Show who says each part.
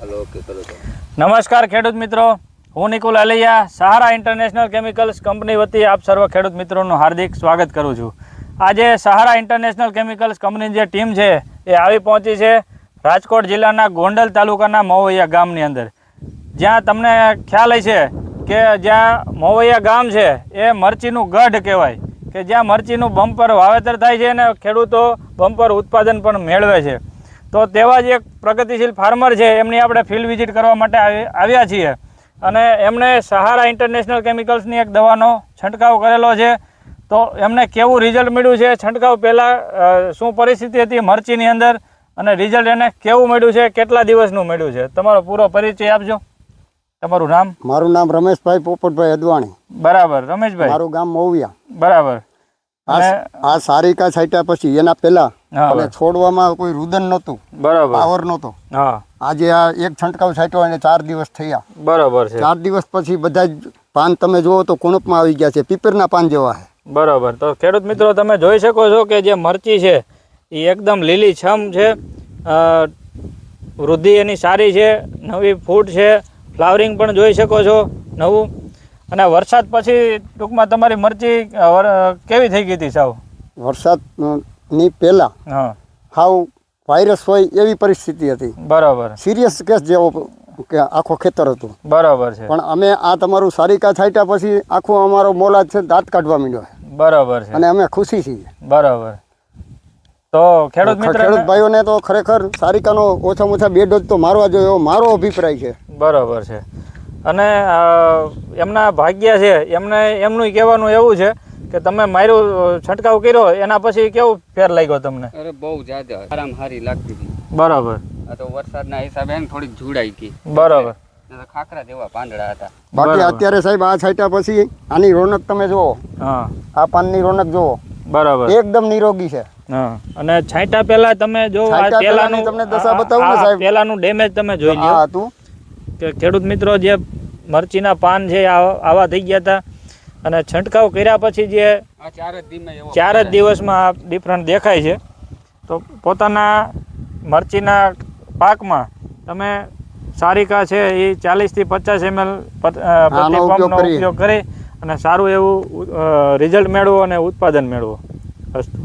Speaker 1: નમસ્કાર, ખેડૂત મિત્રો. હું Nikul Alaiya, Sahara international chemicals company વતી આપ સર્વ ખેડૂત મિત્રોનું હાર્દિક સ્વાગત કરું છું. આજે સહારા ઇન્ટરનેશનલ કેમિકલ્સ કંપનીની જે ટીમ છે, એ આવી પહોંચી છે રાજકોટ જિલ્લાના ગોંડલ તાલુકાના મોવૈયા ગામની અંદર. જ્યાં તમને ખ્યાલ હશે કે જ્યાં મવૈયા ગામ છે, એ મરચીનું ગઢ કહેવાય. કે જ્યાં મરચીનું બમ્પર વાવેતર થાય છે અને ખેડૂતો બમ્પર ઉત્પાદન પણ મેળવે છે. તો તેવા જ એક પ્રગતિશીલ ફાર્મર છે એમની આપણે ફિલ્ડ વિઝિટ કરવા માટે આવી- આવ્યા છીએ. અને એમણે સહારા ઇન્ટરનેશનલ કેમિકલ્સની એક દવાનો છંટકાવ કરેલો છે. તો એમને કેવું રિઝલ્ટ મળ્યું છે? છંટકાવ પહેલાં શું પરિસ્થિતિ હતી મરચીની અંદર? અને રિઝલ્ટ એને કેવું મળ્યું છે? કેટલા દિવસનું મળ્યું છે? તમારો પૂરો પરિચય આપજો. તમારું નામ?
Speaker 2: મારું નામ રમેશભાઈ પોપટભાઈ અદવાણી
Speaker 1: બરાબર. રમેશભાઈ?
Speaker 2: મારું ગામ મૌવિયા
Speaker 1: બરાબર.
Speaker 2: આ સારિકા છાંટ્યા પછી એના પહેલા અને છોડવામાં કોઈ રુદન નહોતું
Speaker 1: બરાબર.
Speaker 2: પાવર નહોતો.
Speaker 1: હા.
Speaker 2: આજે આ એક છંટકાવ છાંટ્યો અને ચાર દિવસ થયા.
Speaker 1: બરાબર છે.
Speaker 2: ચાર દિવસ પછી બધા જ પાન તમે જુઓ તો કુણપમાં આવી ગયા છે પીપરના પાન જેવા છે.
Speaker 1: બરાબર. તો ખેડૂત મિત્રો તમે જોઈ શકો છો કે જે મરચી છે એ એકદમ લીલી છમ છે. વૃદ્ધિ એની સારી છે નવી ફૂટ છે. ફ્લાવરિંગ પણ જોઈ શકો છો નવું. અને વરસાદ પછી ટૂંકમાં તમારી મરચી કેવી થઈ ગઈ હતી સાવ?
Speaker 2: વરસાદની પહેલા હાવ વાયરસ હોય એવી પરિસ્થિતિ હતી.
Speaker 1: બરાબર.
Speaker 2: સિરિયસ કેસ જેવો આખો ખેતર હતું.
Speaker 1: બરાબર છે.
Speaker 2: પણ અમે આ તમારું સારિકા છાંટ્યા પછી આખો અમારો મોલાદ છે દાંત કાઢવા માંડ્યો. છે
Speaker 1: બરાબર છે.
Speaker 2: અને અમે ખુશી છીએ.
Speaker 1: બરાબર. તો ખેડૂત મિત્ર
Speaker 2: ખેડૂત ભાઈઓને તો ખરેખર સારિકાનો ઓછામાં ઓછા બે ડોઝ તો મારવા જોઈએ એવો મારો અભિપ્રાય છે.
Speaker 1: બરાબર છે. અને એમના ભાગ્ય છે એમને એમનું કહેવાનું એવું છે કે તમે માર્યું છંટકાવ કર્યો એના પછી કેવું ફેર લાગ્યો તમને?
Speaker 3: અરે બહુ જાજા આરામ હારી લાગતી હતી.
Speaker 1: બરાબર.
Speaker 3: આ તો વરસાદના હિસાબે એમ થોડીક જોડાઈ ગઈ.
Speaker 1: બરાબર.
Speaker 3: ખાખરા જેવા પાંદડા હતા.
Speaker 2: બાકી
Speaker 1: બરાબર.
Speaker 2: અત્યારે સાહેબ આ છાંટ્યા પછી આની રોનક તમે જુઓ.
Speaker 1: હા.
Speaker 2: આ પાનની રોનક જુઓ.
Speaker 1: બરાબર.
Speaker 2: એકદમ નિરોગી છે.
Speaker 1: હા. અને છાંટા પહેલા તમે જો આ
Speaker 2: પહેલાનું તમને દશા બતાવું ને સાહેબ?
Speaker 1: પહેલાનું ડેમેજ તમે જોઈ લ્યો.
Speaker 2: હા હતું.
Speaker 1: કે ખેડૂત મિત્રો જે મરચીના પાન છે આ- આવા થઈ ગયા હતા અને છંટકાવ કર્યા પછી જે
Speaker 3: ચાર જ ધીમે એવો
Speaker 1: ચાર જ દિવસમાં આ ડિફરન્ટ દેખાય છે. તો પોતાના મરચીના પાકમાં તમે સારિકા છે એ ચાલીસથી પચાસ એમએલ પ્રતિ પંપનો ઉપયોગ કરી અને સારું એવું રિઝલ્ટ મેળવો અને ઉત્પાદન મેળવો. અસ્તુ